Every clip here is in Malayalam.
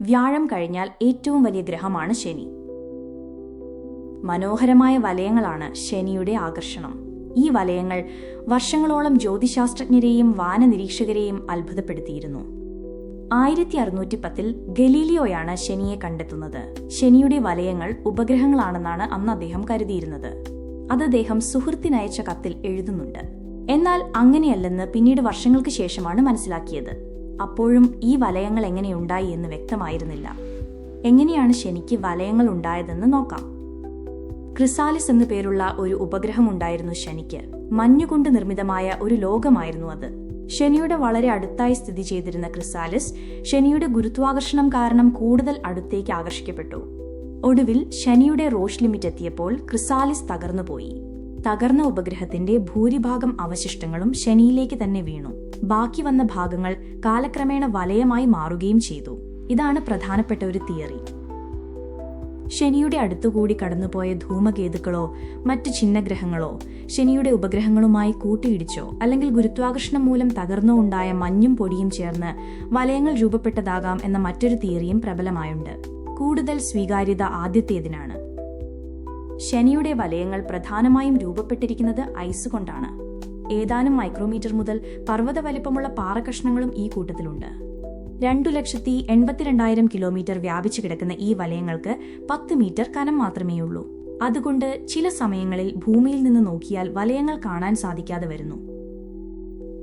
വ്യാഴം കഴിഞ്ഞാൽ ഏറ്റവും വലിയ ഗ്രഹമാണ് ശനി. മനോഹരമായ വലയങ്ങളാണ് ശനിയുടെ ആകർഷണം. ഈ വലയങ്ങൾ വർഷങ്ങളോളം ജ്യോതിശാസ്ത്രജ്ഞരെയും വാനനിരീക്ഷകരെയും അത്ഭുതപ്പെടുത്തിയിരുന്നു. ആയിരത്തി അറുന്നൂറ്റി പത്തിൽ ഗലീലിയോയാണ് ശനിയെ കണ്ടെത്തുന്നത്. ശനിയുടെ വലയങ്ങൾ ഉപഗ്രഹങ്ങളാണെന്നാണ് അന്ന് അദ്ദേഹം കരുതിയിരുന്നത്. അത് അദ്ദേഹം സുഹൃത്തിനയച്ച കത്തിൽ എഴുതുന്നുണ്ട്. എന്നാൽ അങ്ങനെയല്ലെന്ന് പിന്നീട് വർഷങ്ങൾക്ക് ശേഷമാണ് മനസ്സിലാക്കിയത്. അപ്പോഴും ഈ വലയങ്ങൾ എങ്ങനെയുണ്ടായി എന്ന് വ്യക്തമായിരുന്നില്ല. എങ്ങനെയാണ് ശനിക്ക് വലയങ്ങൾ ഉണ്ടായതെന്ന് നോക്കാം. ക്രിസാലിസ് എന്നു പേരുള്ള ഒരു ഉപഗ്രഹം ഉണ്ടായിരുന്നു ശനിക്ക്. മഞ്ഞുകൊണ്ട് നിർമ്മിതമായ ഒരു ലോകമായിരുന്നു അത്. ശനിയുടെ വളരെ അടുത്തായി സ്ഥിതി ചെയ്തിരുന്ന ക്രിസാലിസ് ശനിയുടെ ഗുരുത്വാകർഷണം കാരണം കൂടുതൽ അടുത്തേക്ക് ആകർഷിക്കപ്പെട്ടു. ഒടുവിൽ ശനിയുടെ റോഷ് ലിമിറ്റ് എത്തിയപ്പോൾ ക്രിസാലിസ് തകർന്നുപോയി. തകർന്ന ഉപഗ്രഹത്തിന്റെ ഭൂരിഭാഗം അവശിഷ്ടങ്ങളും ശനിയിലേക്ക് തന്നെ വീണു. ബാക്കി വന്ന ഭാഗങ്ങൾ കാലക്രമേണ വലയമായി മാറുകയും ചെയ്തു. ഇതാണ് പ്രധാനപ്പെട്ട ഒരു തിയറി. ശനിയുടെ അടുത്തുകൂടി കടന്നുപോയ ധൂമകേതുക്കളോ മറ്റ് ചിഹ്നഗ്രഹങ്ങളോ ശനിയുടെ ഉപഗ്രഹങ്ങളുമായി കൂട്ടിയിടിച്ചോ അല്ലെങ്കിൽ ഗുരുത്വാകർഷണം മൂലം തകർന്നോ ഉണ്ടായ മഞ്ഞും പൊടിയും ചേർന്ന് വലയങ്ങൾ രൂപപ്പെട്ടതാകാം എന്ന മറ്റൊരു തിയറിയും പ്രബലമായുണ്ട്. കൂടുതൽ സ്വീകാര്യത ആദ്യത്തേതിനാണ്. ശനിയുടെ വലയങ്ങൾ പ്രധാനമായും രൂപപ്പെട്ടിരിക്കുന്നത് ഐസ് കൊണ്ടാണ്. ഏതാനും മൈക്രോമീറ്റർ മുതൽ പർവത വലിപ്പമുള്ള പാറകഷ്ണങ്ങളും ഈ കൂട്ടത്തിലുണ്ട്. രണ്ടു ലക്ഷത്തി എൺപത്തിരണ്ടായിരം കിലോമീറ്റർ വ്യാപിച്ചു കിടക്കുന്ന ഈ വലയങ്ങൾക്ക് പത്ത് മീറ്റർ കനം മാത്രമേയുള്ളൂ. അതുകൊണ്ട് ചില സമയങ്ങളിൽ ഭൂമിയിൽ നിന്ന് നോക്കിയാൽ വലയങ്ങൾ കാണാൻ സാധിക്കാതെ വരുന്നു.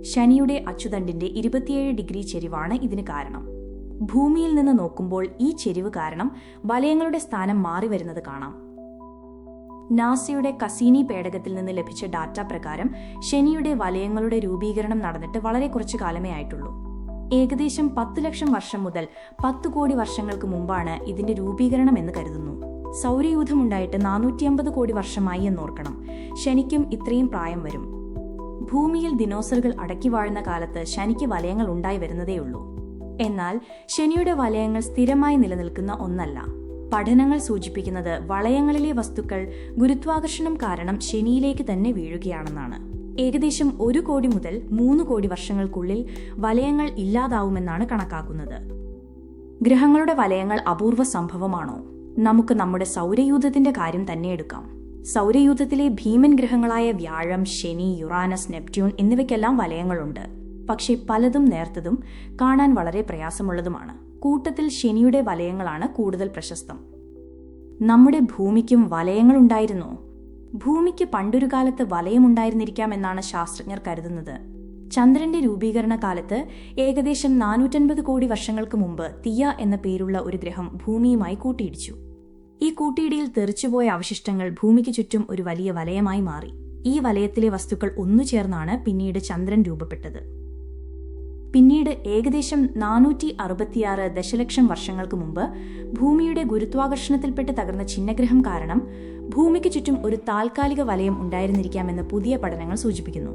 ശനിയുടെ അച്ചുതണ്ടിന്റെ ഇരുപത്തിയേഴ് ഡിഗ്രി ചെരിവാണ് ഇതിന് കാരണം. ഭൂമിയിൽ നിന്ന് നോക്കുമ്പോൾ ഈ ചെരിവ് കാരണം വലയങ്ങളുടെ സ്ഥാനം മാറി വരുന്നത് കാണാം. നാസയുടെ കസീനി പേടകത്തിൽ നിന്ന് ലഭിച്ച ഡാറ്റ പ്രകാരം ശനിയുടെ വലയങ്ങളുടെ രൂപീകരണം നടന്നിട്ട് വളരെ കുറച്ചു കാലമേ ആയിട്ടുള്ളൂ. ഏകദേശം പത്ത് ലക്ഷം വർഷം മുതൽ പത്ത് കോടി വർഷങ്ങൾക്ക് മുമ്പാണ് ഇതിന്റെ രൂപീകരണം എന്ന് കരുതുന്നു. സൗരയൂഥമുണ്ടായിട്ട് നാനൂറ്റി അമ്പത് കോടി വർഷമായി എന്നോർക്കണം. ശനിക്കും ഇത്രയും പ്രായം വരും. ഭൂമിയിൽ ദിനോസറുകൾ അടക്കി വാഴുന്ന കാലത്ത് ശനിക്ക് വലയങ്ങൾ ഉണ്ടായി വരുന്നതേയുള്ളൂ. എന്നാൽ ശനിയുടെ വലയങ്ങൾ സ്ഥിരമായി നിലനിൽക്കുന്ന ഒന്നല്ല. പഠനങ്ങൾ സൂചിപ്പിക്കുന്നത് വളയങ്ങളിലെ വസ്തുക്കൾ ഗുരുത്വാകർഷണം കാരണം ശനിയിലേക്ക് തന്നെ വീഴുകയാണെന്നാണ്. ഏകദേശം ഒരു കോടി മുതൽ മൂന്ന് കോടി വർഷങ്ങൾക്കുള്ളിൽ വലയങ്ങൾ ഇല്ലാതാവുമെന്നാണ് കണക്കാക്കുന്നത്. ഗ്രഹങ്ങളുടെ വലയങ്ങൾ അപൂർവ സംഭവമാണോ? നമുക്ക് നമ്മുടെ സൗരയൂഥത്തിന്റെ കാര്യം തന്നെ എടുക്കാം. സൗരയൂഥത്തിലെ ഭീമൻ ഗ്രഹങ്ങളായ വ്യാഴം ശനി യുറാനസ് നെപ്റ്റ്യൂൺ എന്നിവയ്ക്കെല്ലാം വലയങ്ങളുണ്ട്. പക്ഷേ പലതും നേർത്തതും കാണാൻ വളരെ പ്രയാസമുള്ളതുമാണ്. കൂട്ടത്തിൽ ശനിയുടെ വലയങ്ങളാണ് കൂടുതൽ പ്രശസ്തം. നമ്മുടെ ഭൂമിക്കും വലയങ്ങൾ ഉണ്ടായിരുന്നു ഭൂമിക്ക് പണ്ടൊരു കാലത്ത് വലയമുണ്ടായിരുന്നിരിക്കാം എന്നാണ് ശാസ്ത്രജ്ഞർ കരുതുന്നത്. ചന്ദ്രന്റെ രൂപീകരണ കാലത്ത് ഏകദേശം നാനൂറ്റൻപത് കോടി വർഷങ്ങൾക്ക് മുമ്പ് തിയ എന്ന പേരുള്ള ഒരു ഗ്രഹം ഭൂമിയുമായി കൂട്ടിയിടിച്ചു. ഈ കൂട്ടിയിടിയിൽ തെറിച്ചുപോയ അവശിഷ്ടങ്ങൾ ഭൂമിക്ക് ചുറ്റും ഒരു വലിയ വലയമായി മാറി. ഈ വലയത്തിലെ വസ്തുക്കൾ ഒന്നു ചേർന്നാണ് പിന്നീട് ചന്ദ്രൻ രൂപപ്പെട്ടത്. പിന്നീട് ഏകദേശം നാനൂറ്റി അറുപത്തിയാറ് ദശലക്ഷം വർഷങ്ങൾക്ക് മുമ്പ് ഭൂമിയുടെ ഗുരുത്വാകർഷണത്തിൽപ്പെട്ട് തകർന്ന ചിഹ്നഗ്രഹം കാരണം ഭൂമിക്ക് ചുറ്റും ഒരു താൽക്കാലിക വലയം ഉണ്ടായിരുന്നിരിക്കാമെന്ന് പുതിയ പഠനങ്ങൾ സൂചിപ്പിക്കുന്നു.